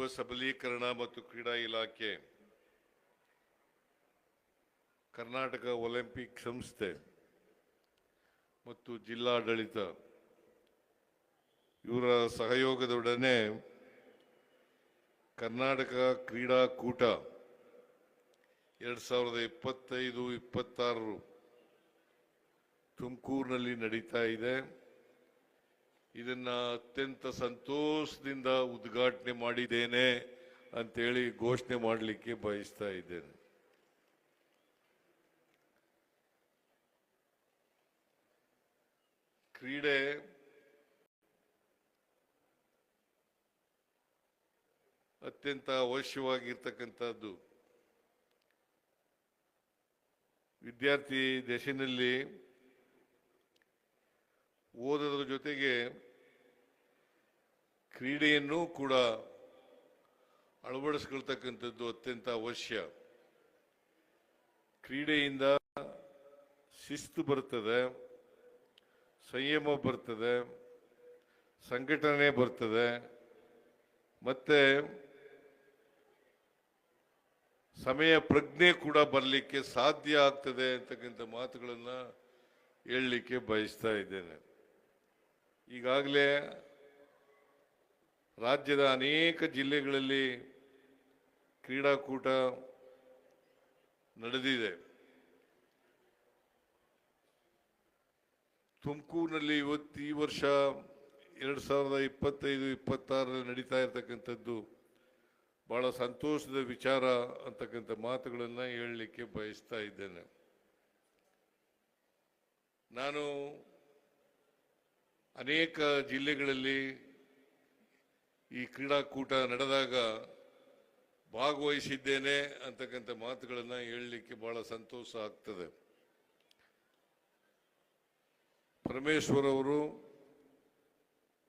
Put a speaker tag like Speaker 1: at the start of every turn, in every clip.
Speaker 1: ಯುವ ಸಬಲೀಕರಣ ಮತ್ತು ಕ್ರೀಡಾ ಇಲಾಖೆ, ಕರ್ನಾಟಕ ಒಲಿಂಪಿಕ್ ಸಂಸ್ಥೆ ಮತ್ತು ಜಿಲ್ಲಾಡಳಿತ, ಇವರ ಸಹಯೋಗದೊಡನೆ ಕರ್ನಾಟಕ ಕ್ರೀಡಾಕೂಟ ಎರಡು ಸಾವಿರದ ಇಪ್ಪತ್ತೈದು, ಇಪ್ಪತ್ತಾರು ತುಮಕೂರಿನಲ್ಲಿ ನಡೀತಾ ಇದೆ. ಇದನ್ನ ಅತ್ಯಂತ ಸಂತೋಷದಿಂದ ಉದ್ಘಾಟನೆ ಮಾಡಿದ್ದೇನೆ ಅಂತೇಳಿ ಘೋಷಣೆ ಮಾಡಲಿಕ್ಕೆ ಬಯಸ್ತಾ ಇದ್ದೇನೆ. ಕ್ರೀಡೆ ಅತ್ಯಂತ ಅವಶ್ಯವಾಗಿರ್ತಕ್ಕಂಥದ್ದು. ವಿದ್ಯಾರ್ಥಿ ದಶೆಯಲ್ಲಿ ಓದೋದ್ರ ಜೊತೆಗೆ ಕ್ರೀಡೆಯನ್ನು ಕೂಡ ಅಳವಡಿಸ್ಕೊಳ್ತಕ್ಕಂಥದ್ದು ಅತ್ಯಂತ ಅವಶ್ಯ. ಕ್ರೀಡೆಯಿಂದ ಶಿಸ್ತು ಬರ್ತದೆ, ಸಂಯಮ ಬರ್ತದೆ, ಸಂಘಟನೆ ಬರ್ತದೆ, ಮತ್ತೆ ಸಮಯ ಪ್ರಜ್ಞೆ ಕೂಡ ಬರಲಿಕ್ಕೆ ಸಾಧ್ಯ ಆಗ್ತದೆ ಅಂತಕ್ಕಂಥ ಮಾತುಗಳನ್ನು ಹೇಳಲಿಕ್ಕೆ ಬಯಸ್ತಾ ಇದ್ದೇನೆ. ಈಗಾಗಲೇ ರಾಜ್ಯದ ಅನೇಕ ಜಿಲ್ಲೆಗಳಲ್ಲಿ ಕ್ರೀಡಾಕೂಟ ನಡೆದಿದೆ. ತುಮಕೂರಿನಲ್ಲಿ ಇವತ್ತು ಈ ವರ್ಷ ಎರಡು ಸಾವಿರದ ಇಪ್ಪತ್ತೈದು, ಇಪ್ಪತ್ತಾರರಲ್ಲಿ ನಡೀತಾ ಇರತಕ್ಕಂಥದ್ದು ಭಾಳ ಸಂತೋಷದ ವಿಚಾರ ಅಂತಕ್ಕಂಥ ಮಾತುಗಳನ್ನು ಹೇಳಲಿಕ್ಕೆ ಬಯಸ್ತಾ ಇದ್ದೇನೆ. ನಾನು ಅನೇಕ ಜಿಲ್ಲೆಗಳಲ್ಲಿ ಈ ಕ್ರೀಡಾಕೂಟ ನಡೆದಾಗ ಭಾಗವಹಿಸಿದ್ದೇನೆ ಅಂತಕ್ಕಂಥ ಮಾತುಗಳನ್ನು ಹೇಳಲಿಕ್ಕೆ ಬಹಳ ಸಂತೋಷ ಆಗ್ತದೆ. ಪರಮೇಶ್ವರ್ ಅವರು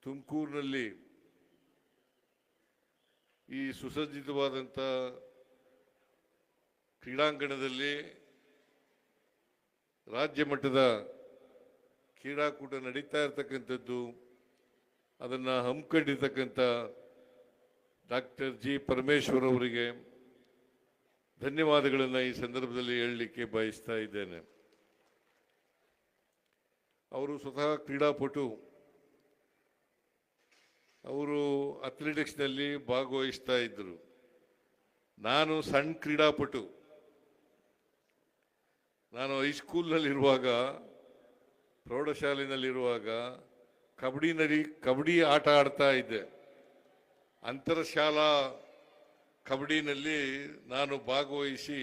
Speaker 1: ತುಮಕೂರಿನಲ್ಲಿ ಈ ಸುಸಜ್ಜಿತವಾದಂಥ ಕ್ರೀಡಾಂಗಣದಲ್ಲಿ ರಾಜ್ಯ ಮಟ್ಟದ ಕ್ರೀಡಾಕೂಟ ನಡೀತಾ ಇರತಕ್ಕಂಥದ್ದು, ಅದನ್ನು ಹಮ್ಮಿಕೊಂಡಿರ್ತಕ್ಕಂಥ ಡಾಕ್ಟರ್ ಜಿ ಪರಮೇಶ್ವರ್ ಅವರಿಗೆ ಧನ್ಯವಾದಗಳನ್ನು ಈ ಸಂದರ್ಭದಲ್ಲಿ ಹೇಳಲಿಕ್ಕೆ ಬಯಸ್ತಾ ಇದ್ದೇನೆ. ಅವರು ಸ್ವತಃ ಕ್ರೀಡಾಪಟು. ಅವರು ಅಥ್ಲೆಟಿಕ್ಸ್ನಲ್ಲಿ ಭಾಗವಹಿಸ್ತಾ ಇದ್ದರು. ನಾನು ಸಣ್ಣ ಕ್ರೀಡಾಪಟು. ನಾನು ಹೈಸ್ಕೂಲ್ನಲ್ಲಿರುವಾಗ ಪ್ರೌಢಶಾಲೆಯಲ್ಲಿರುವಾಗ ನಡಿ, ಕಬಡ್ಡಿ ಆಟ ಆಡ್ತಾ ಇದ್ದೆ. ಅಂತರಶಾಲಾ ಕಬಡ್ಡಿನಲ್ಲಿ ನಾನು ಭಾಗವಹಿಸಿ,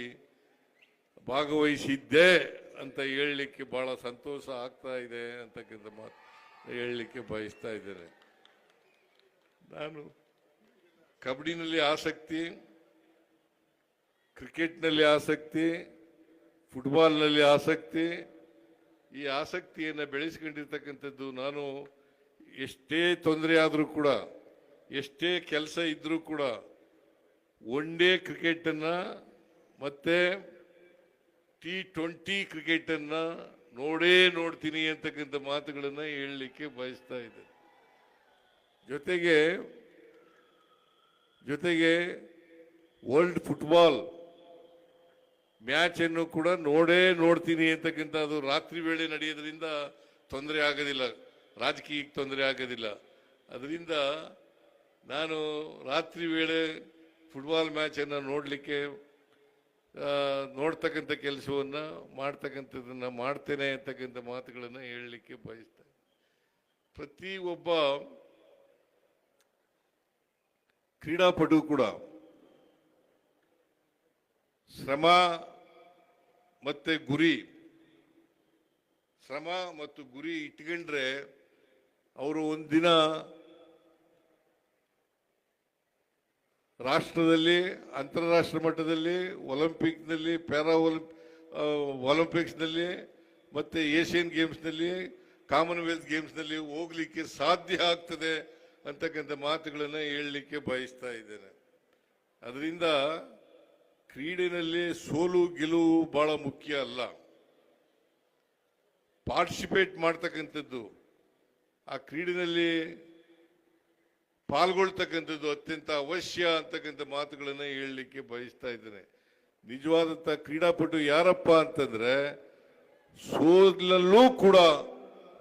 Speaker 1: ಭಾಗವಹಿಸಿದ್ದೆ ಅಂತ ಹೇಳಲಿಕ್ಕೆ ಭಾಳ ಸಂತೋಷ ಆಗ್ತಾ ಇದೆ ಅಂತಕ್ಕಿಂತ ಮಾತು ಹೇಳಲಿಕ್ಕೆ ಬಯಸ್ತಾ ಇದ್ದೇನೆ. ನಾನು ಕಬಡ್ಡಿನಲ್ಲಿ ಆಸಕ್ತಿ, ಕ್ರಿಕೆಟ್ನಲ್ಲಿ ಆಸಕ್ತಿ, ಫುಟ್ಬಾಲ್ನಲ್ಲಿ ಆಸಕ್ತಿ ಈ ಆಸಕ್ತಿಯನ್ನು ಬೆಳೆಸ್ಕೊಂಡಿರ್ತಕ್ಕಂಥದ್ದು ನಾನು ಎಷ್ಟೇ ತೊಂದರೆ ಆದರೂ ಕೂಡ, ಎಷ್ಟೇ ಕೆಲಸ ಇದ್ದರೂ ಕೂಡ ಒನ್ ಡೇ ಕ್ರಿಕೆಟನ್ನು ಮತ್ತು ಟಿ ಟ್ವೆಂಟಿ ಕ್ರಿಕೆಟನ್ನು ನೋಡೇ ನೋಡ್ತೀನಿ ಅಂತಕ್ಕಂಥ ಮಾತುಗಳನ್ನು ಹೇಳಲಿಕ್ಕೆ ಬಯಸ್ತಾ ಇದೆ ಜೊತೆಗೆ ಜೊತೆಗೆ ವರ್ಲ್ಡ್ ಫುಟ್ಬಾಲ್ ಮ್ಯಾಚ್ ಅನ್ನು ಕೂಡ ನೋಡೇ ನೋಡ್ತೀನಿ ಅಂತಕ್ಕಂಥ ಅದು ರಾತ್ರಿ ವೇಳೆ ನಡೆಯೋದ್ರಿಂದ ತೊಂದರೆ ಆಗೋದಿಲ್ಲ. ರಾಜಕೀಯಕ್ಕೆ ತೊಂದರೆ ಆಗೋದಿಲ್ಲ. ಅದರಿಂದ ನಾನು ರಾತ್ರಿ ವೇಳೆ ಫುಟ್ಬಾಲ್ ಮ್ಯಾಚನ್ನು ನೋಡಲಿಕ್ಕೆ ನೋಡ್ತಕ್ಕಂಥ ಕೆಲಸವನ್ನು ಮಾಡ್ತಕ್ಕಂಥದ್ದನ್ನ ಮಾಡ್ತೇನೆ ಅಂತಕ್ಕಂಥ ಮಾತುಗಳನ್ನು ಹೇಳಲಿಕ್ಕೆ ಬಯಸ್ತೇನೆ ಪ್ರತಿ ಒಬ್ಬ ಕ್ರೀಡಾಪಟು ಕೂಡ ಶ್ರಮ ಮತ್ತು ಗುರಿ. ಶ್ರಮ ಮತ್ತು ಗುರಿ ಇಟ್ಕೊಂಡ್ರೆ ಅವರು ಒಂದಿನ ರಾಷ್ಟ್ರದಲ್ಲಿ ಅಂತಾರಾಷ್ಟ್ರ ಮಟ್ಟದಲ್ಲಿ ಒಲಿಂಪಿಕ್ನಲ್ಲಿ ಪ್ಯಾರಾ ಒಲಿಂಪ್ ಒಲಿಂಪಿಕ್ಸ್ನಲ್ಲಿ ಮತ್ತು ಏಷ್ಯನ್ ಗೇಮ್ಸ್ನಲ್ಲಿ, ಕಾಮನ್ವೆಲ್ತ್ ಗೇಮ್ಸ್ನಲ್ಲಿ ಹೋಗ್ಲಿಕ್ಕೆ ಸಾಧ್ಯ ಆಗ್ತದೆ ಅಂತಕ್ಕಂಥ ಮಾತುಗಳನ್ನು ಹೇಳಲಿಕ್ಕೆ ಬಯಸ್ತಾ ಇದ್ದೇನೆ. ಅದರಿಂದ ಕ್ರೀಡೆಯಲ್ಲಿ ಸೋಲು ಗೆಲುವು ಬಹಳ ಮುಖ್ಯ ಅಲ್ಲ. ಪಾರ್ಟಿಸಿಪೇಟ್ ಮಾಡ್ತಕ್ಕಂಥದ್ದು, ಆ ಕ್ರೀಡೆಯಲ್ಲಿ ಪಾಲ್ಗೊಳ್ತಕ್ಕಂಥದ್ದು ಅತ್ಯಂತ ಅವಶ್ಯ ಅಂತಕ್ಕಂಥ ಮಾತುಗಳನ್ನು ಹೇಳಲಿಕ್ಕೆ ಬಯಸ್ತಾ ಇದ್ದೇನೆ. ನಿಜವಾದಂಥ ಕ್ರೀಡಾಪಟು ಯಾರಪ್ಪ ಅಂತಂದ್ರೆ, ಸೋಲಲ್ಲೂ ಕೂಡ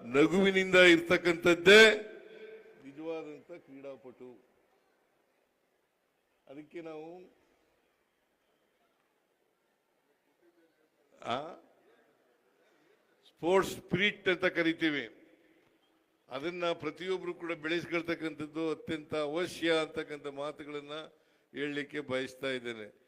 Speaker 1: ನಗುವಿನಿಂದ ಇರ್ತಕ್ಕಂಥದ್ದೇ ನಿಜವಾದಂಥ ಕ್ರೀಡಾಪಟು. ಅದಕ್ಕೆ ನಾವು ಸ್ಪೋರ್ಟ್ಸ್ ಸ್ಪಿರಿಟ್ ಅಂತ ಕರಿತೀವಿ. ಅದನ್ನ ಪ್ರತಿಯೊಬ್ಬರು ಕೂಡ ಬೆಳೆಸ್ಕೊಳ್ತಕ್ಕಂಥದ್ದು ಅತ್ಯಂತ ಅವಶ್ಯ ಅಂತಕ್ಕಂಥ ಮಾತುಗಳನ್ನ ಹೇಳಲಿಕ್ಕೆ ಬಯಸ್ತಾ ಇದ್ದೇನೆ.